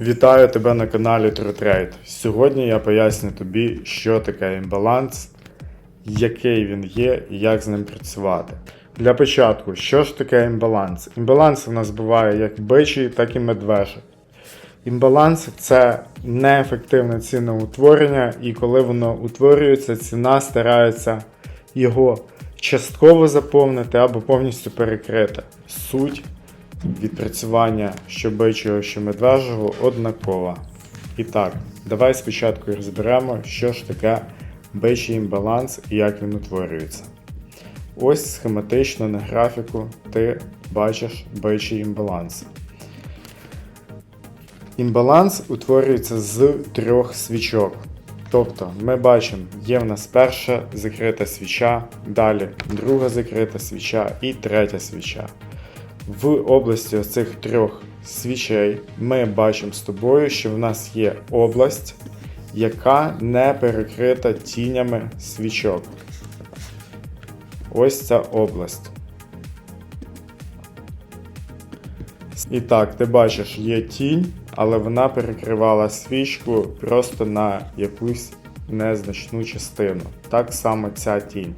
Вітаю тебе на каналі TrueTrade. Сьогодні я поясню тобі, що таке імбаланс, який він є і як з ним працювати. Для початку, що ж таке імбаланс? Імбаланс у нас буває як бичий, так і медвежий. Імбаланс це неефективне ціноутворення, і коли воно утворюється, ціна старається його частково заповнити або повністю перекрити. Суть відпрацювання що бичого, що медвежого однакова. І так, давай спочатку розберемо, що ж таке бичий імбаланс і як він утворюється. Ось схематично на графіку ти бачиш бичий імбаланс. Імбаланс утворюється з трьох свічок. Тобто ми бачимо, є в нас перша закрита свіча, далі друга закрита свіча і третя свіча. В області цих трьох свічей ми бачимо з тобою, що в нас є область, яка не перекрита тінями свічок. Ось ця область. І так, ти бачиш, є тінь, але вона перекривала свічку просто на якусь незначну частину. Так само ця тінь.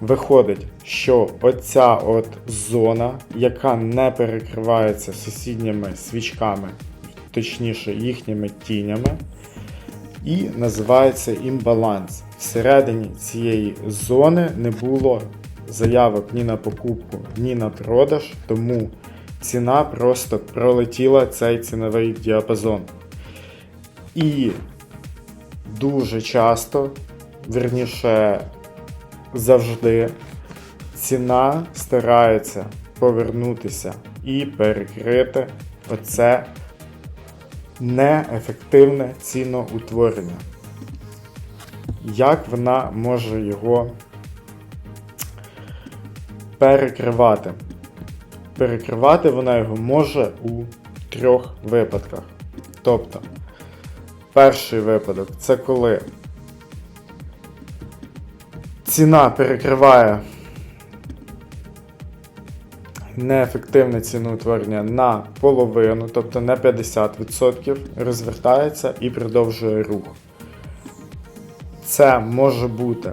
Виходить, що оця от зона, яка не перекривається сусідніми свічками, точніше їхніми тінями, і називається імбаланс. Всередині цієї зони не було заявок ні на покупку, ні на продаж, тому ціна просто пролетіла цей ціновий діапазон. І дуже часто, верніше, завжди ціна старається повернутися і перекрити оце неефективне ціноутворення. Як вона може його перекривати? Перекривати вона його може у трьох випадках. Тобто, перший випадок це коли ціна перекриває неефективне ціноутворення на половину, тобто на 50%, розвертається і продовжує рух. Це може бути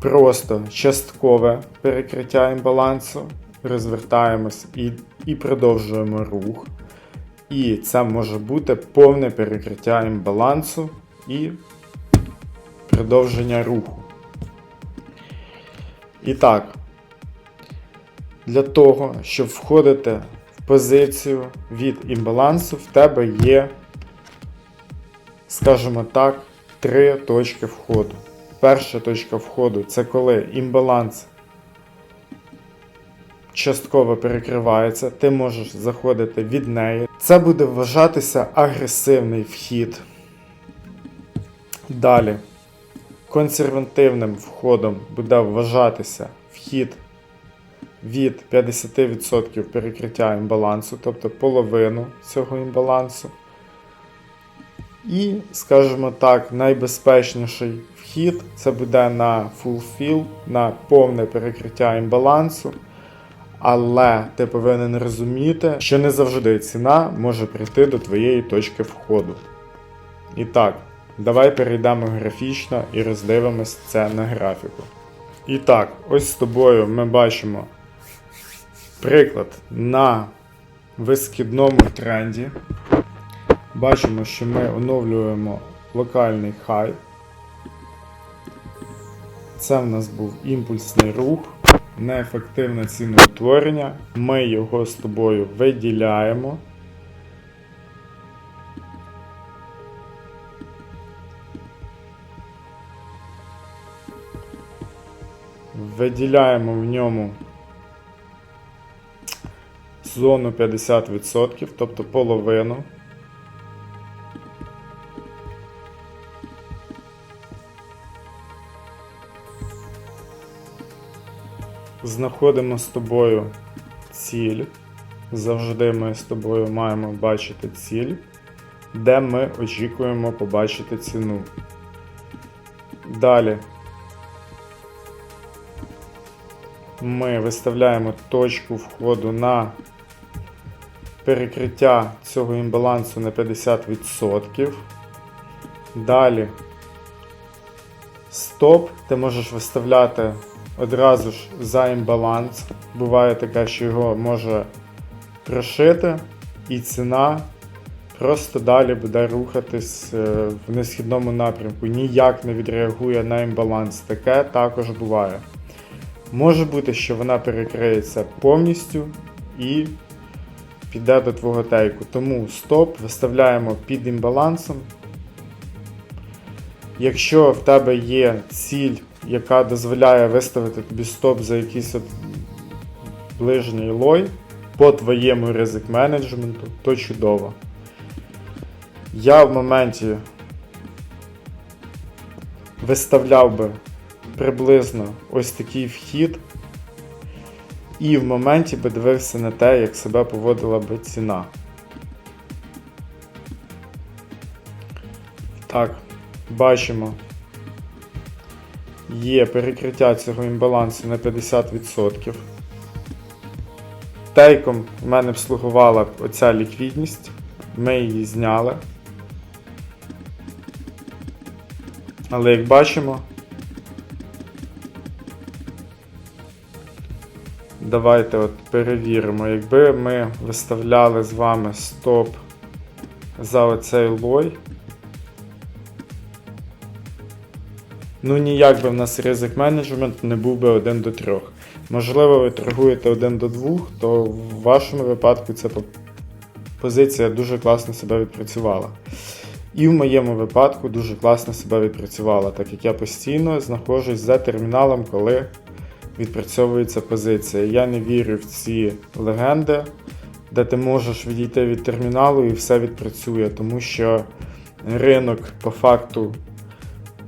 просто часткове перекриття імбалансу, розвертаємось і, і продовжуємо рух. І це може бути повне перекриття імбалансу і продовження руху. І так, для того, щоб входити в позицію від імбалансу, в тебе є, скажімо так, три точки входу. Перша точка входу це коли імбаланс частково перекривається, ти можеш заходити від неї. Це буде вважатися агресивний вхід. Далі, консервативним входом буде вважатися вхід від 50% перекриття імбалансу, тобто половину цього імбалансу. І, скажімо так, найбезпечніший вхід це буде на full fill, на повне перекриття імбалансу. Але ти повинен розуміти, що не завжди ціна може прийти до твоєї точки входу. І так, давай перейдемо графічно і роздивимось це на графіку. І так, ось з тобою ми бачимо приклад на вискідному тренді. Бачимо, що ми оновлюємо локальний хай. Це в нас був імпульсний рух, неефективне ціноутворення. Ми його з тобою виділяємо. Виділяємо в ньому зону 50%, тобто половину. Знаходимо з тобою ціль. Завжди ми з тобою маємо бачити ціль, де ми очікуємо побачити ціну. Далі ми виставляємо точку входу на перекриття цього імбалансу на 50%. Далі стоп ти можеш виставляти одразу ж за імбаланс. Буває таке, що його може прошити, і ціна просто далі буде рухатись е, в несхідному напрямку. Ніяк не відреагує на імбаланс. Таке також буває. Може бути, що вона перекриється повністю і піде до твого тейку. Тому стоп виставляємо під імбалансом. Якщо в тебе є ціль, яка дозволяє виставити тобі стоп за якийсь ближній лой по твоєму ризик менеджменту, то чудово. Я в моменті виставляв би приблизно ось такий вхід, і в моменті би дивився на те, як себе поводила би ціна. Так, бачимо. Є перекриття цього імбалансу на 50%. Тейком в мене б слугувала оця ліквідність. Ми її зняли. Але як бачимо, давайте от перевіримо, якби ми виставляли з вами стоп за оцей лой. Ну ніяк би в нас ризик менеджмент не був би 1 до 3. Можливо, ви торгуєте 1 до 2, то в вашому випадку ця позиція дуже класно себе відпрацювала. І в моєму випадку дуже класно себе відпрацювала, так як я постійно знаходжусь за терміналом, коли відпрацьовується позиція. Я не вірю в ці легенди, де ти можеш відійти від терміналу і все відпрацює, тому що ринок по факту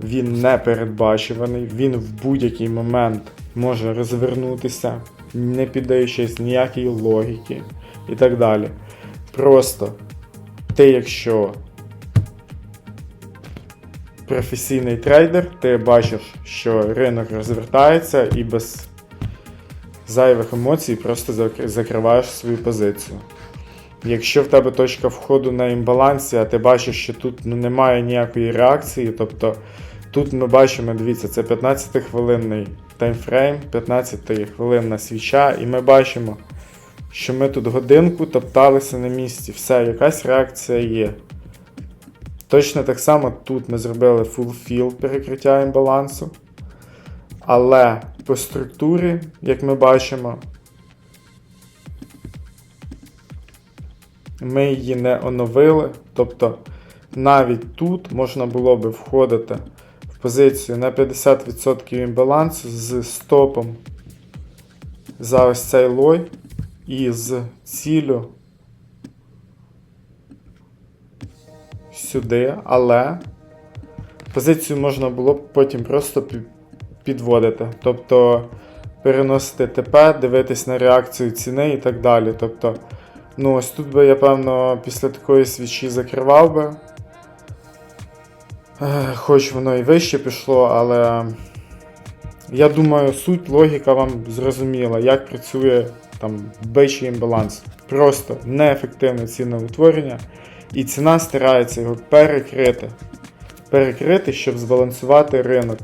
він не передбачуваний, він в будь-який момент може розвернутися, не піддаючись ніякій логіки і так далі. Просто ти, якщо професійний трейдер, ти бачиш, що ринок розвертається і без зайвих емоцій просто закриваєш свою позицію. Якщо в тебе точка входу на імбалансі, а ти бачиш, що тут ну, немає ніякої реакції, тобто тут ми бачимо, дивіться, це 15-хвилинний таймфрейм, 15 хвилинна свіча, і ми бачимо, що ми тут годинку топталися на місці. Все, якась реакція є. Точно так само тут ми зробили fill перекриття імбалансу. Але по структурі, як ми бачимо, ми її не оновили. Тобто навіть тут можна було би входити в позицію на 50% імбалансу з стопом за ось цей лой і з цілю сюди, але позицію можна було б потім просто підводити. Тобто переносити ТП, дивитись на реакцію ціни і так далі. Тобто, ну ось тут би я, певно, після такої свічі закривав би. Е, Хоч воно і вище пішло, але я думаю, суть, логіка вам зрозуміла, як працює там бичий імбаланс. Просто неефективне ціноутворення, і ціна старається його перекрити. Перекрити, щоб збалансувати ринок.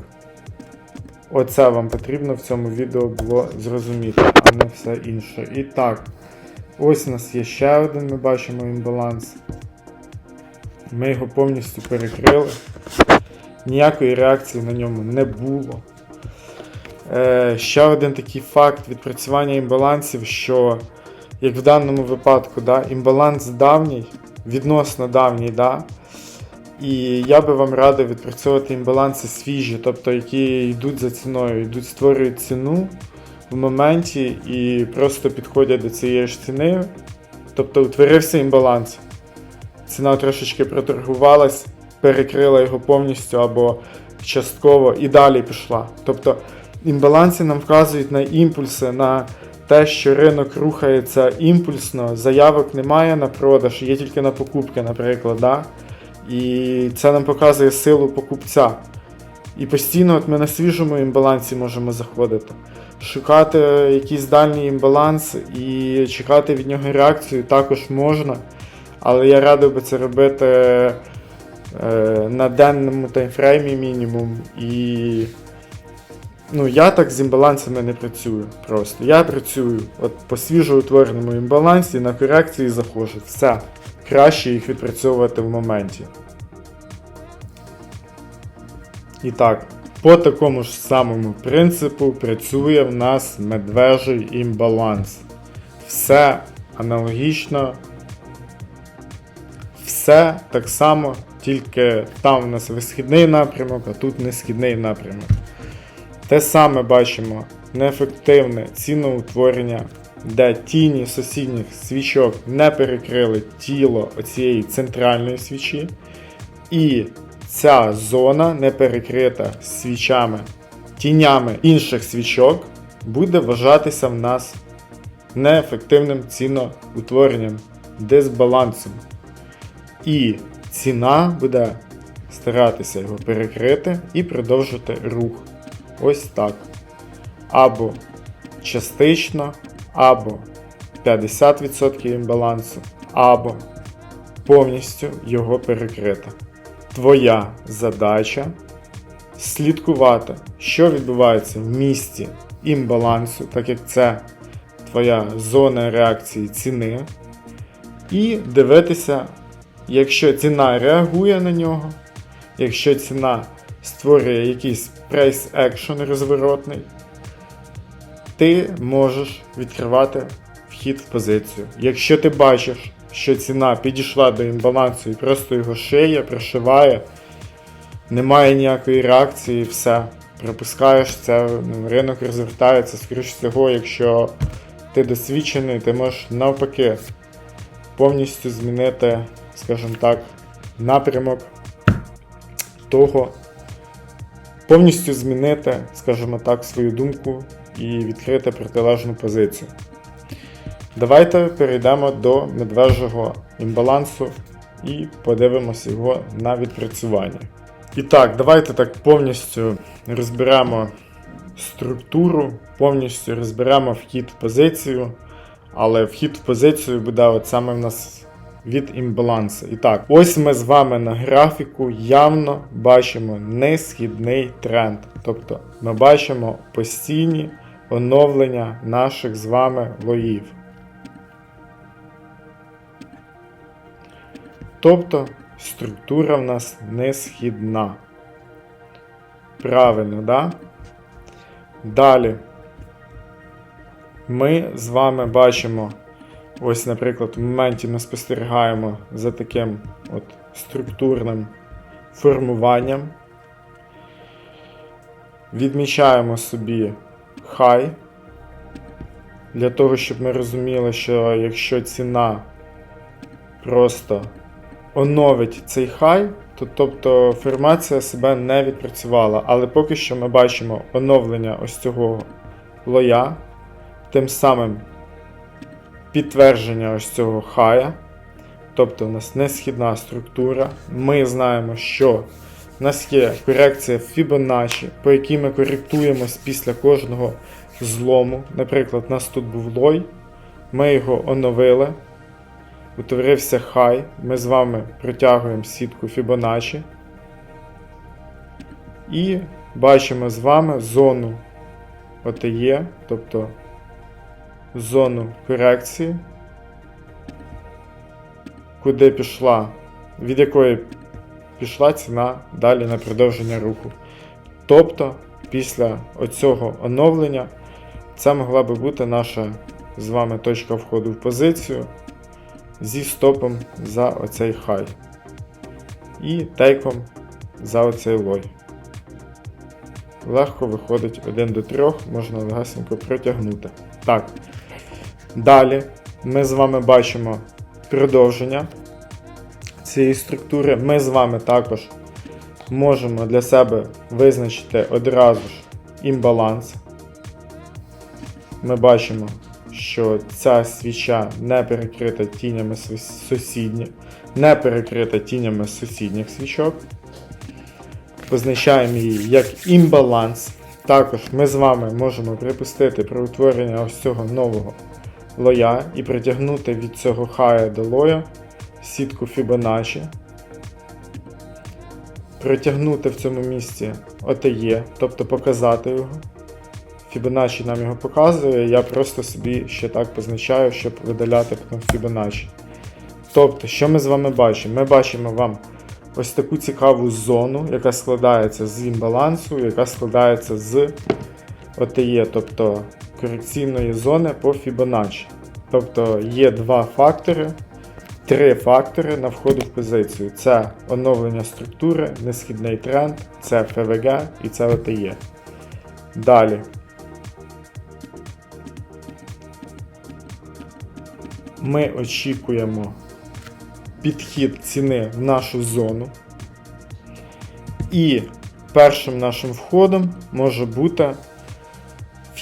Оце вам потрібно в цьому відео було зрозуміти, а не все інше. І так, ось у нас є ще один, ми бачимо імбаланс. Ми його повністю перекрили. Ніякої реакції на ньому не було. Е, ще один такий факт відпрацювання імбалансів, що, як в даному випадку, да, імбаланс давній, відносно давній, да, і я би вам радив відпрацьовувати імбаланси свіжі, тобто які йдуть за ціною, йдуть, створюють ціну в моменті і просто підходять до цієї ж ціни. Тобто утворився імбаланс. Ціна трошечки проторгувалась, перекрила його повністю або частково і далі пішла. Тобто імбаланси нам вказують на імпульси, на те, що ринок рухається імпульсно, заявок немає на продаж, є тільки на покупки, наприклад. Да? І це нам показує силу покупця. І постійно от ми на свіжому імбалансі можемо заходити. Шукати якийсь дальній імбаланс і чекати від нього реакцію також можна. Але я радив би це робити е, на денному таймфреймі мінімум. І ну, я так з імбалансами не працюю просто. Я працюю от по свіжо утвореному імбалансі, на корекції заходжу. Все. Краще їх відпрацьовувати в моменті. І так, по такому ж самому принципу працює в нас медвежий імбаланс. Все аналогічно. Все так само, тільки там у нас висхідний напрямок, а тут несхідний напрямок. Те саме бачимо неефективне ціноутворення, де тіні сусідніх свічок не перекрили тіло оцієї центральної свічі. І ця зона не перекрита свічами, тінями інших свічок, буде вважатися в нас неефективним ціноутворенням, дисбалансом. І ціна буде старатися його перекрити і продовжити рух. Ось так. Або частично, або 50% імбалансу, або повністю його перекрити. Твоя задача слідкувати, що відбувається в місті імбалансу, так як це твоя зона реакції ціни, і дивитися, якщо ціна реагує на нього, якщо ціна створює якийсь прайс екшн розворотний, ти можеш відкривати вхід в позицію. Якщо ти бачиш, що ціна підійшла до імбалансу і просто його шиє, прошиває, немає ніякої реакції, все. Пропускаєш це, ну, ринок розвертається, скоріш всього, якщо ти досвідчений, ти можеш навпаки повністю змінити, скажімо так, напрямок того, повністю змінити, скажімо так, свою думку і відкрити протилежну позицію. Давайте перейдемо до медвежого імбалансу і подивимося його на відпрацювання. І так, давайте так повністю розберемо структуру, повністю розберемо вхід в позицію, але вхід в позицію буде от саме в нас від імбалансу. І так, ось ми з вами на графіку явно бачимо несхідний тренд. Тобто ми бачимо постійні оновлення наших з вами лоїв. Тобто структура в нас не східна. Правильно, да? Далі ми з вами бачимо, ось, наприклад, в моменті ми спостерігаємо за таким от структурним формуванням. Відмічаємо собі хай, для того, щоб ми розуміли, що якщо ціна просто оновить цей хай, то тобто формація себе не відпрацювала. Але поки що ми бачимо оновлення ось цього лоя, тим самим підтвердження ось цього хая. Тобто у нас не східна структура. Ми знаємо, що в нас є корекція Fibonacci, по якій ми коректуємось після кожного злому. Наприклад, у нас тут був лой, ми його оновили. Утворився хай. Ми з вами протягуємо сітку Fibonacci. І бачимо з вами зону ОТЄ, тобто зону корекції, куди пішла, від якої пішла ціна далі на продовження руху. Тобто, після оцього оновлення, це могла би бути наша з вами точка входу в позицію зі стопом за оцей хай. І тейком за оцей лой. Легко виходить 1 до 3, можна легасенько протягнути. Так. Далі ми з вами бачимо продовження цієї структури. Ми з вами також можемо для себе визначити одразу ж імбаланс. Ми бачимо, що ця свіча не перекрита тінями сусідніх, не перекрита тінями сусідніх свічок. позначаємо її як імбаланс. Також ми з вами можемо припустити про утворення ось цього нового лоя і притягнути від цього хая до лоя сітку Fibonacci. Притягнути в цьому місці OTE, тобто показати його. Fibonacci нам його показує, я просто собі ще так позначаю, щоб видаляти потім Fibonacci. Тобто, що ми з вами бачимо? Ми бачимо вам ось таку цікаву зону, яка складається з імбалансу, яка складається з OTE, тобто корекційної зони по Fibonacci. Тобто є два фактори, три фактори на входу в позицію. Це оновлення структури, несхідний тренд, це ФВГ і це OTE. Далі. Ми очікуємо підхід ціни в нашу зону. І першим нашим входом може бути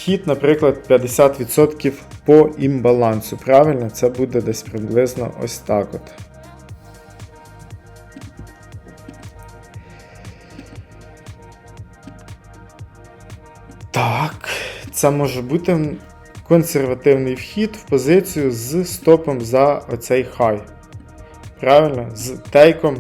вхід, наприклад, 50% по імбалансу. Правильно, це буде десь приблизно ось так от. Так, це може бути консервативний вхід в позицію з стопом за оцей хай. Правильно? З тейком.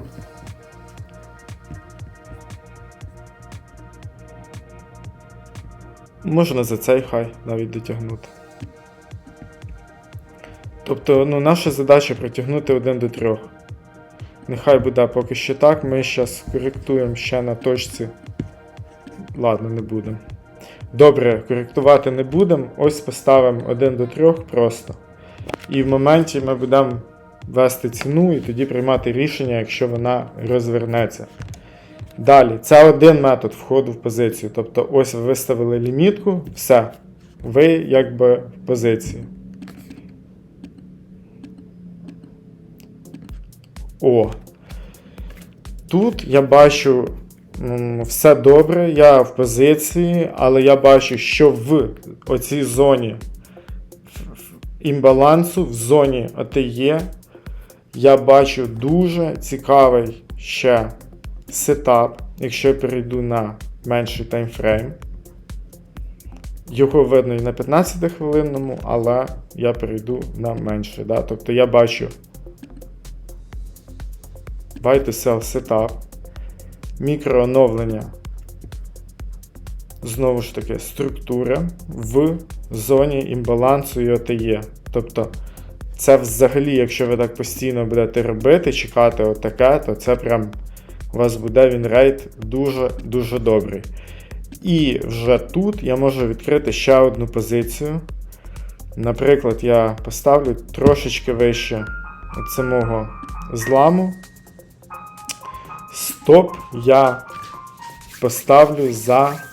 Можна за цей хай навіть дотягнути. Тобто, ну, наша задача притягнути один до трьох. Нехай буде поки що так. Ми зараз коректуємо ще на точці. Ладно, не будемо. Добре, коректувати не будемо. Ось поставимо 1 до 3 просто. І в моменті ми будемо ввести ціну і тоді приймати рішення, якщо вона розвернеться. Далі, це один метод входу в позицію. Тобто, ось ви виставили лімітку, все. Ви якби в позиції. О. Тут я бачу все добре, я в позиції, але я бачу, що в оцій зоні імбалансу, в зоні АТЄ, я бачу дуже цікавий ще сетап, якщо я перейду на менший таймфрейм. Його видно і на 15 хвилинному, але я перейду на менший. Да? Тобто я бачу buy to sell setup, мікрооновлення, знову ж таки, структура в зоні імбалансу і OTE. Тобто, це взагалі, якщо ви так постійно будете робити, чекати отаке, то це прям у вас буде він рейд дуже-дуже добрий. І вже тут я можу відкрити ще одну позицію. Наприклад, я поставлю трошечки вище самого зламу. Стоп я поставлю за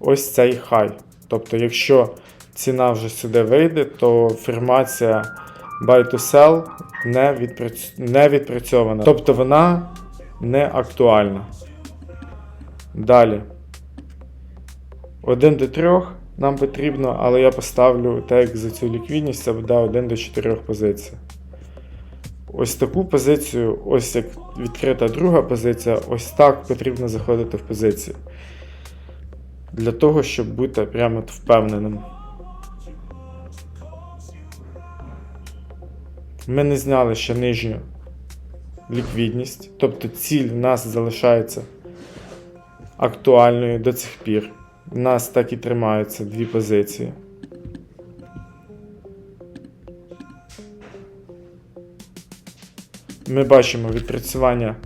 ось цей хай. Тобто, якщо ціна вже сюди вийде, то фірмація buy to sell не, відпраць... не відпрацьована. Тобто вона не актуальна. Далі. 1 до 3 нам потрібно, але я поставлю так за цю ліквідність, це буде 1 до 4 позицій. Ось таку позицію, ось як відкрита друга позиція, ось так потрібно заходити в позиції. Для того, щоб бути прямо впевненим. Ми не зняли ще нижню ліквідність, тобто ціль в нас залишається актуальною до цих пір. У нас так і тримаються дві позиції. Ми бачимо відпрацювання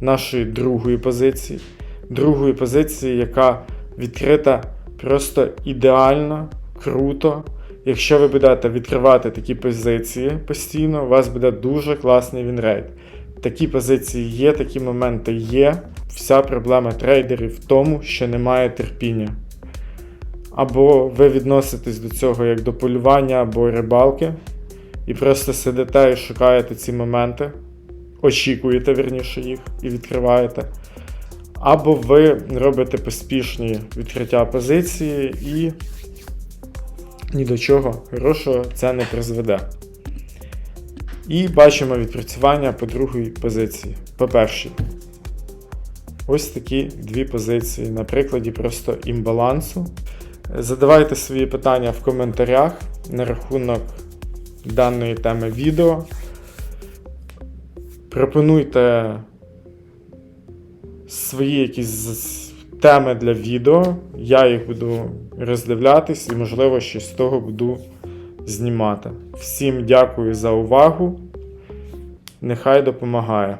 нашої другої позиції. Другої позиції, яка відкрита просто ідеально, круто. Якщо ви будете відкривати такі позиції постійно, у вас буде дуже класний вінрейт. Такі позиції є, такі моменти є. Вся проблема трейдерів в тому, що немає терпіння. Або ви відноситесь до цього як до полювання або рибалки, і просто сидите і шукаєте ці моменти, очікуєте вірніше їх і відкриваєте. Або ви робите поспішні відкриття позиції і ні до чого хорошого це не призведе. І бачимо відпрацювання по другій позиції. По першій. Ось такі дві позиції на прикладі просто імбалансу. Задавайте свої питання в коментарях на рахунок даної теми відео. Пропонуйте свої якісь теми для відео. Я їх буду роздивлятись і, можливо, щось з того буду знімати. Всім дякую за увагу. Нехай допомагає.